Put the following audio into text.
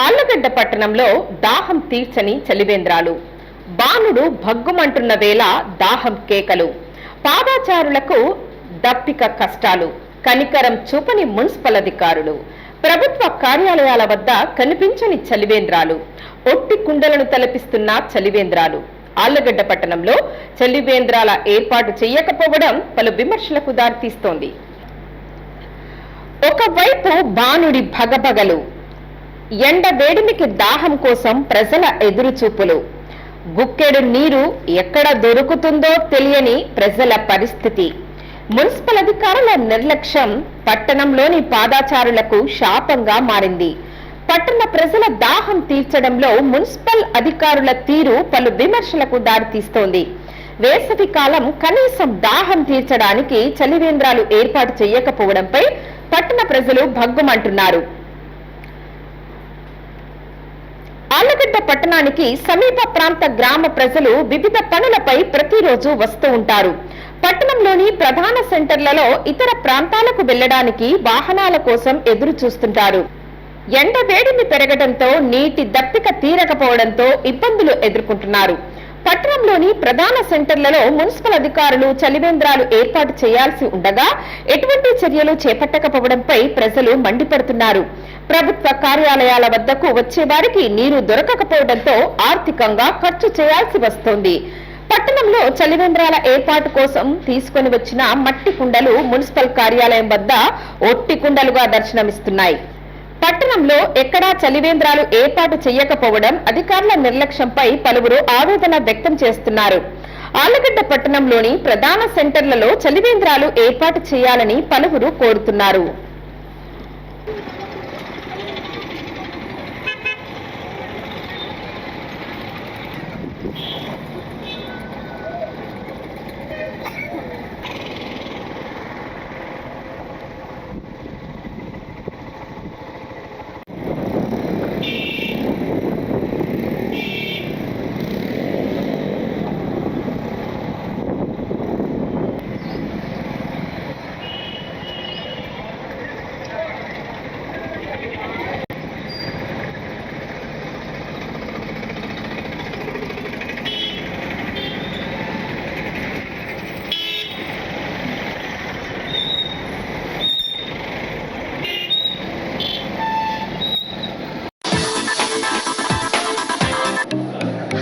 ఆళ్ళగడ్డ పట్టణంలో దాహం తీర్చని చలివేంద్రాలు. బాణుడు భగ్గుమంటున్న వేళ దాహం కేకలు. పాదాచారులకు దప్పిక కష్టాలు. కనికరం చూపని మున్సిపల్ అధికారులు. ప్రభుత్వ కార్యాలయాల వద్ద కనిపించని చలివేంద్రాలు. ఒట్టి కుండలను తలపిస్తున్న చలివేంద్రాలు. ఆళ్ళగడ్డ పట్టణంలో చలివేంద్రాల ఏర్పాటు చేయకపోవడం పలు విమర్శలకు దారితీస్తోంది. ఒకవైపు బాణుడి భగభగలు. ఎండ వేడిమికి దాహం కోసం ప్రజల ఎదురుచూపులు. గుక్కెడు నీరు ఎక్కడ దొరుకుతుందో తెలియని ప్రజల పరిస్థితి. మున్సిపల్ అధికారుల నిర్లక్ష్యం పట్టణంలోని పాదాచారులకు శాపంగా మారింది. పట్టణ ప్రజల దాహం తీర్చడంలో మున్సిపల్ అధికారుల తీరు పలు విమర్శలకు దారితీస్తోంది. వేసవి కాలం కనీసం దాహం తీర్చడానికి చలివేంద్రాలు ఏర్పాటు చేయకపోవడంపై పట్టణ ప్రజలు భగ్గుమంటున్నారు. ఆళ్ళగడ్డ పట్టణానికి సమీప ప్రాంత గ్రామ ప్రజలు వివిధ పనులపై ప్రతిరోజు వస్తూ ఉంటారు. పట్టణంలోని ప్రధాన సెంటర్లలో ఇతర ప్రాంతాలకు వెళ్ళడానికి వాహనాల కోసం ఎదురు చూస్తుంటారు. ఎండ వేడిమి పెరగడంతో నీటి దప్పిక తీరకపోవడంతో ఇబ్బందులు ఎదుర్కొంటున్నారు. పట్టణంలోని ప్రధాన సెంటర్లలో మున్సిపల్ అధికారులు చలివేంద్రాలు ఏర్పాటు చేయాల్సి ఉండగా ఎటువంటి చర్యలు చేపట్టకపోవడంపై ప్రజలు మండిపడుతున్నారు. ప్రభుత్వ కార్యాలయాల వద్దకు వచ్చే వారికి నీరు దొరకకపోవడంతో ఆర్థికంగా ఖర్చు చేయాల్సి వస్తోంది. పట్టణంలో చలివేంద్రాల ఏర్పాటు కోసం తీసుకొని వచ్చిన మట్టి కుండలు మున్సిపల్ కార్యాలయం వద్ద ఒట్టి కుండలుగా దర్శనమిస్తున్నాయి. పట్టణంలో ఎక్కడా చలివేంద్రాలు ఏర్పాటు చేయకపోవడం అధికారుల నిర్లక్ష్యంపై పలువురు ఆవేదన వ్యక్తం చేస్తున్నారు. ఆలగడ్డ పట్టణంలోని ప్రధాన సెంటర్లలో చలివేంద్రాలు ఏర్పాటు చేయాలని పలువురు కోరుతున్నారు.